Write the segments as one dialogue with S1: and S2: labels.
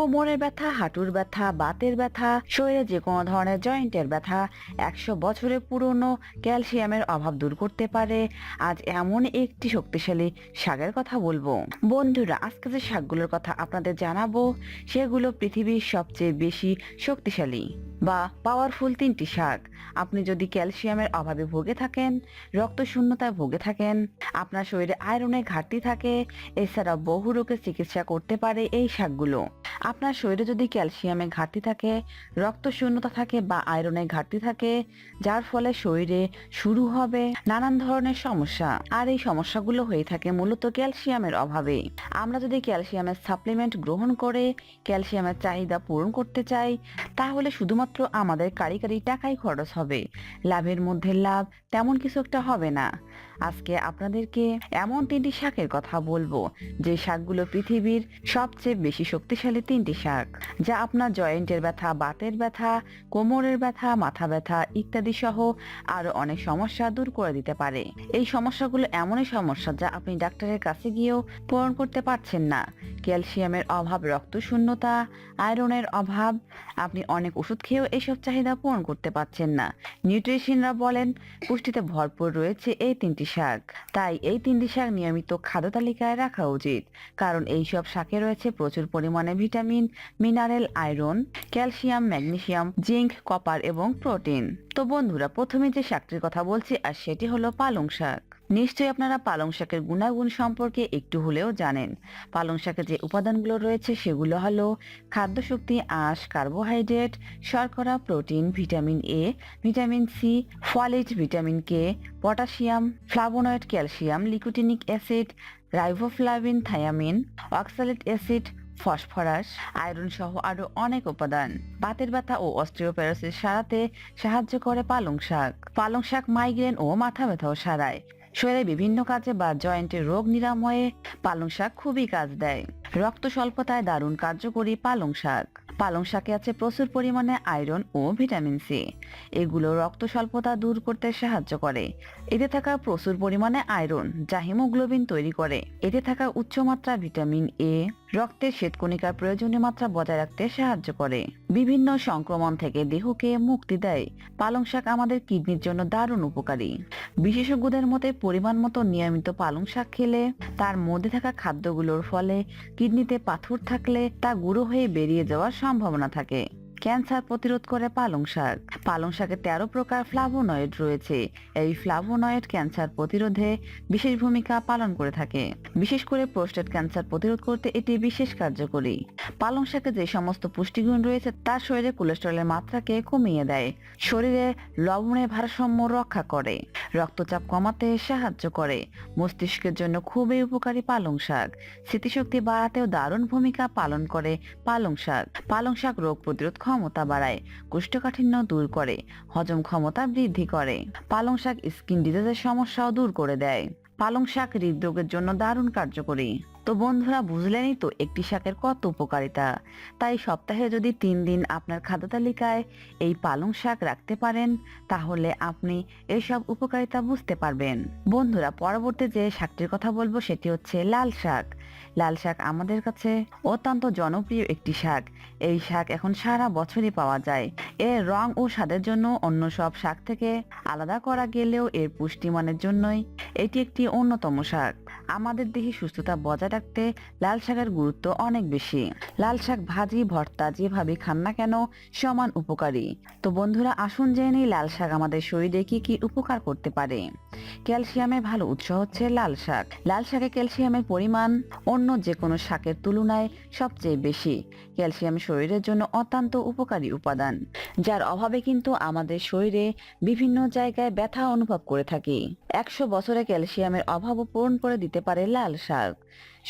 S1: কোমরের ব্যথা, হাঁটুর ব্যথা, বাতের ব্যথা, শরীরে যে কোনো ধরনের জয়েন্টের ব্যথা, একশো বছরের পুরনো ক্যালসিয়ামের অভাব দূর করতে পারে। আজ এমন একটি শক্তিশালী শাকের কথা বলব। বন্ধুরা, আজকে যে শাকগুলোর কথা আপনাদের জানাব, সেগুলো পৃথিবীর সবচেয়ে বেশি শক্তিশালী বা পাওয়ারফুল তিনটি শাক। আপনি যদি ক্যালসিয়ামের অভাবে ভুগে থাকেন, রক্ত শূন্যতায় ভুগে থাকেন, আপনার শরীরে আয়রনের ঘাটতি থাকে এছাড়া বহু রোগের চিকিৎসা করতে পারে এই শাকগুলো। আপনার শরীরে যদি ক্যালসিয়ামের ঘাটতি থাকে, রক্ত শূন্যতা থাকে বা আয়রনের ঘাটতি থাকে, যার ফলে শরীরে শুরু হবে নানান ধরনের সমস্যা। আর এই সমস্যাগুলো হয়ে থাকে মূলত ক্যালসিয়ামের অভাবে। আমরা যদি ক্যালসিয়ামের সাপ্লিমেন্ট গ্রহণ করে, ক্যালসিয়ামের চাহিদা পূরণ করতে চাই, তাহলে শুধুমাত্র আমাদের কারি কারি টাকাই খরচ হবে। লাভের মধ্যে লাভ তেমন কিছু একটা হবে না। আজকে আপনাদেরকে এমন তিনটি শাকের কথা বলব, যে শাকগুলো পৃথিবীর সবচেয়ে বেশি শক্তিশালী তিনটি শাক, যা আপনার জয়েন্টের ব্যথা, বাতের ব্যথা, কোমরের ব্যথা, মাথা ব্যথা ইত্যাদি সহ আরও অনেক সমস্যা দূর করে দিতে পারে। এই সমস্যাগুলো এমনই সমস্যা যা আপনি ডাক্তারের কাছে গিয়েও পূরণ করতে পারছেন না। ক্যালসিয়ামের অভাব, রক্ত শূন্যতা, আয়রনের অভাব, আপনি অনেক ওষুধ খেয়েও এইসব চাহিদা পূরণ করতে পারছেন না। নিউট্রিশনরা বলেন, পুষ্টিতে ভরপুর রয়েছে এই তিনটি শাক। তাই এই তিনটি শাক নিয়মিত খাদ্য তালিকায় রাখা উচিত। কারণ এই সব শাকে রয়েছে প্রচুর পরিমাণে vitamin, mineral, iron, calcium, magnesium, zinc, copper এবং প্রোটিন। তো বন্ধুরা, প্রথমে যে শাকটির কথা বলছি, আর সেটি হলো পালং শাক। নিশ্চয়ই আপনারা পালং শাকের গুণাগুণ সম্পর্কে একটু হলেও জানেন। পালং শাকে যে উপাদানগুলো রয়েছে সেগুলো হলো খাদ্যশক্তি, আঁশ, কার্বোহাইড্রেট, শর্করা, protein, vitamin A, vitamin C, folate, vitamin K, potassium, flavonoid, calcium, nicotinic acid riboflavin thiamine, oxalate acid, phosphorus, iron সহ আরও অনেক উপাদান। বাতের ব্যথা ও অস্ট্রিওপ্যারোসিস সারাতে সাহায্য করে পালং শাক। পালং শাক মাইগ্রেন ও মাথা ব্যথাও সারায়। শরীরে বিভিন্ন কাজে বা জয়েন্টের রোগ নিরাময়ে পালং শাক খুবই কাজ দেয়। রক্ত স্বল্পতায় দারুণ কার্যকরী পালং শাক। পালং শাকে আছে প্রচুর পরিমাণে আয়রন ও ভিটামিন সি। এগুলো রক্ত স্বল্পতা দূর করতে সাহায্য করে। এতে থাকা প্রচুর পরিমাণে আয়রন, যা হিমোগ্লোবিন তৈরি করে। এতে থাকা উচ্চমাত্রা ভিটামিন এ রক্তের শ্বেতকণিকার প্রয়োজনীয় মাত্রা বজায় রাখতে সাহায্য করে। বিভিন্ন সংক্রমণ থেকে দেহকে মুক্তি দেয়। পালং শাক আমাদের কিডনির জন্য দারুণ উপকারী। বিশেষজ্ঞদের মতে পরিমাণ মতো নিয়মিত পালং শাক খেলে তার মধ্যে থাকা খাদ্যগুলোর ফলে কিডনিতে পাথর থাকলে তা গুঁড়ো হয়ে বেরিয়ে যাওয়ার সম্ভাবনা থাকে। ক্যান্সার প্রতিরোধ করে পালং শাক। পালং শাকে তেরো প্রকার ফ্লাভোনয়েড রয়েছে। এই ফ্লাভোনয়েড ক্যান্সার প্রতিরোধে বিশেষ ভূমিকা পালন করে থাকে। বিশেষ করে প্রোস্টেট ক্যান্সার প্রতিরোধ করতে এটি বিশেষ কার্যকরী। পালং শাকে যে সমস্ত পুষ্টিগুণ রয়েছে, তা শরীরে কোলেস্টেরলের মাত্রাকে কমিয়ে দেয়। শরীরে লবণের ভারসাম্য রক্ষা করে। রক্তচাপ কমাতে সাহায্য করে। মস্তিষ্কের জন্য খুবই উপকারী পালং শাক। স্মৃতিশক্তি বাড়াতেও দারুণ ভূমিকা পালন করে পালং শাক। পালং শাক রোগ প্রতিরোধ ক্ষমতা বাড়ায়, কোষ্ঠকাঠিন্য দূর করে, হজম ক্ষমতা বৃদ্ধি করে। পালং শাক স্কিন ডিজিজের সমস্যাও দূর করে দেয়। পালং শাক হৃদরোগের জন্য দারুণ কার্যকরী। তো বন্ধুরা, বুঝলেনই তো একটি শাকের কত উপকারিতা। তাই সপ্তাহে যদি তিন দিন আপনার খাদ্য তালিকায় এই পালং শাক রাখতে পারেন, তাহলে আপনি এসব উপকারিতা বুঝতে পারবেন। বন্ধুরা, পরবর্তী যে শাকটির কথা বলব, সেটি হচ্ছে লাল শাক। লাল শাক আমাদের কাছে অত্যন্ত জনপ্রিয় একটি শাক। এই শাক এখন সারা বছরই পাওয়া যায়। এর রং ও স্বাদের জন্য অন্য সব শাক থেকে আলাদা করা গেলেও এর পুষ্টিমানের জন্যই এটি একটি অন্যতম শাক। আমাদের দেহে সুস্থতা বজায় রাখতে লাল শাকের গুরুত্ব অনেক বেশি। লাল শাক ভাজি, ভর্তা যেভাবে খান না কেন সমান উপকারী। তো বন্ধুরা, আসুন জেনে নিই লাল শাক আমাদের শরীরে কি কি উপকার করতে পারে। ক্যালসিয়ামের ভালো উৎস হচ্ছে লাল শাক। লাল শাকে ক্যালসিয়ামের পরিমাণ অন্য যে কোনো শাকের তুলনায় সবচেয়ে বেশি। ক্যালসিয়াম শরীরের জন্য অত্যন্ত উপকারী উপাদান, যার অভাবে কিন্তু আমাদের শরীরে বিভিন্ন জায়গায় ব্যথা অনুভব করে থাকি। একশো বছরে ক্যালসিয়ামের অভাবও পূরণ করে দিতে পারে লাল শাক।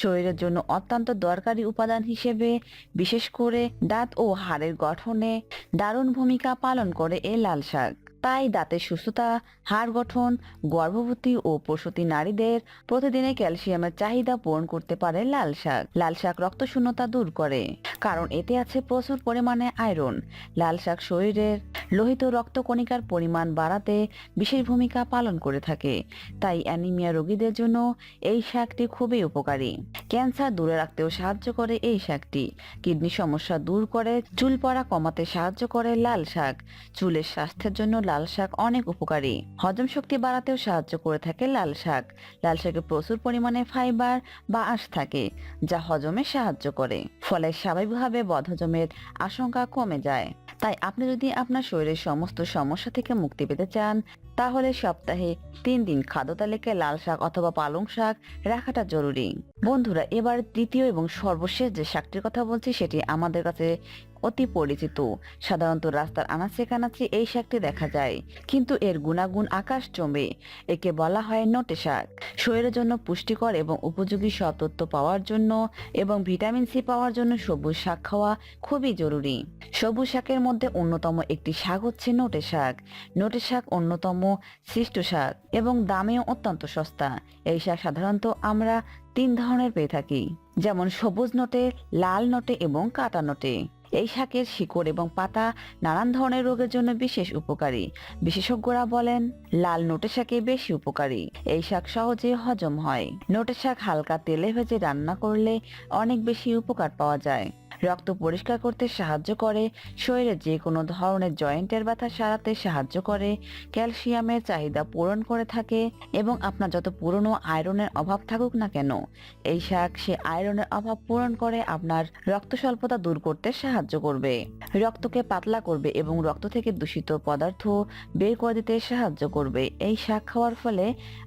S1: শরীরের জন্য অত্যন্ত দরকারি উপাদান হিসেবে, বিশেষ করে দাঁত ও হাড়ের গঠনে দারুণ ভূমিকা পালন করে এ লাল শাক। তাই দাঁতের সুস্থতা, হাড় গঠন, গর্ভবতী ও প্রসূতি নারীদের প্রতিদিনে ক্যালসিয়ামের চাহিদা পূরণ করতে পারে লাল শাক। লাল শাক রক্ত শূন্যতা দূর করে, কারণ এতে আছে প্রচুর পরিমাণে আয়রন। লাল শাক শরীরের লোহিত রক্তকণিকার পরিমাণ বাড়াতে বিশেষ ভূমিকা পালন করে থাকে, তাই অ্যানিমিয়া রোগীদের জন্য এই শাকটি খুবই উপকারী। ক্যান্সার দূরে রাখতেও সাহায্য করে এই শাকটি। কিডনি সমস্যা দূর করে, চুল পড়া কমাতে সাহায্য করে লাল শাক। চুলের স্বাস্থ্যের জন্য লাল শাক অনেক উপকারী। হজম শক্তি বাড়াতেও সাহায্য করে থাকে লাল শাক। লাল শাকে প্রচুর পরিমাণে ফাইবার বা আঁশ থাকে, যা হজমে সাহায্য করে, ফলে স্বাভাবিকভাবে বদহজমের আশঙ্কা কমে যায়। তাই আপনি যদি আপনার শরীরের সমস্ত সমস্যা থেকে মুক্তি পেতে চান, তাহলে সপ্তাহে তিন দিন খাদ্য তালিকায় লাল শাক অথবা পালং শাক রাখাটা জরুরি। বন্ধুরা, এবার তৃতীয় এবং সর্বশেষ যে শাকটির কথা বলছি, সেটি আমাদের কাছে অতি পরিচিত। সাধারণত রাস্তার আনাচে কানাচে এই শাকটি দেখা যায়, কিন্তু এর গুণাগুণ আকাশ চমে একে বলা হয় নটে শাক। শরীরের জন্য পুষ্টিকর এবং উপযোগী সব তথ্য পাওয়ার জন্য এবং ভিটামিন সি পাওয়ার জন্য সবুজ শাক খাওয়া খুবই জরুরি। সবুজ শাকের মধ্যে অন্যতম একটি শাক হচ্ছে নোটে শাক। নোটে শাক অন্যতম সৃষ্ট শাক এবং দামেও অত্যন্ত সস্তা। এই শাক সাধারণত আমরা তিন ধরনের পেয়ে থাকি, যেমন সবুজ নোটে, লাল নোটে এবং কাটা নোটে। এই শাকের শিকড় এবং পাতা নানান ধরনের রোগের জন্য বিশেষ উপকারী। বিশেষজ্ঞরা বলেন, লাল নোটে শাকে বেশি উপকারী। এই শাক সহজে হজম হয়। নোটে শাক হালকা তেলে ভেজে রান্না করলে অনেক বেশি উপকার পাওয়া যায়। রক্ত পরিষ্কার করতে সাহায্য করে। শরীরে যে কোনো ধরনের জয়েন্টের ব্যথা সারাতে সাহায্য করে। ক্যালসিয়ামের চাহিদা পূরণ করে থাকে এবং আপনার যত পুরনো আয়রনের অভাব থাকুক না কেন, এই শাক সে আয়রনের অভাব পূরণ করে আপনার রক্ত স্বল্পতা দূর করতে সাহায্য করবে। রক্তকে পাতলা করবে এবং রক্ত থেকে দূষিত পদার্থ বের করে দিতে সাহায্য করবে। এই শাক খাওয়ার ফলে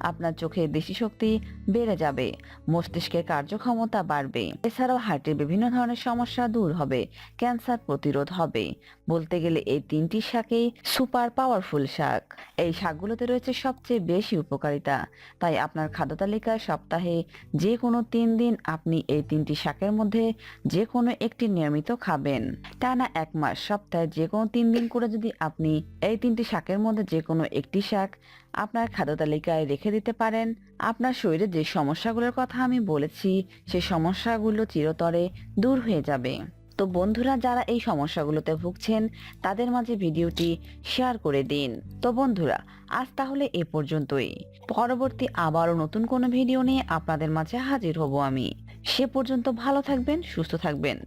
S1: আপনার চোখে দৃষ্টিশক্তি বেড়ে যাবে, মস্তিষ্কের কার্যক্ষমতা বাড়বে। এছাড়াও হার্টের বিভিন্ন ধরনের সমস্যা দূর হবে, ক্যান্সার প্রতিরোধ হবে। বলতে গেলে এই তিনটি শাকেই সুপার পাওয়ারফুল শাক। এই শাকগুলোতে রয়েছে সবচেয়ে বেশি উপকারিতা। তাই আপনার খাদ্য তালিকায় সপ্তাহে যে কোনো তিন দিন আপনি এই তিনটি শাকের মধ্যে যে কোনো একটি নিয়মিত খাবেন। টানা এক মাস সপ্তাহে যে কোনো তিন দিন করে যদি আপনি এই তিনটি শাকের মধ্যে যে কোনো একটি শাক আপনার খাদ্য তালিকায় রেখে দিতে পারেন। আপনার শরীরে যে সমস্যাগুলোর কথা আমি বলেছি, সে সমস্যাগুলো চিরতরে দূর হয়ে যাবে। তো বন্ধুরা, যারা এই সমস্যাগুলোতে ভুগছেন, তাদের মাঝে ভিডিওটি শেয়ার করে দিন। তো বন্ধুরা, আজ তাহলে এ পর্যন্তই। পরবর্তী আবারও নতুন কোনো ভিডিও নিয়ে আপনাদের মাঝে হাজির হব আমি। সে পর্যন্ত ভালো থাকবেন, সুস্থ থাকবেন।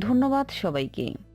S1: ধন্যবাদ সবাইকে।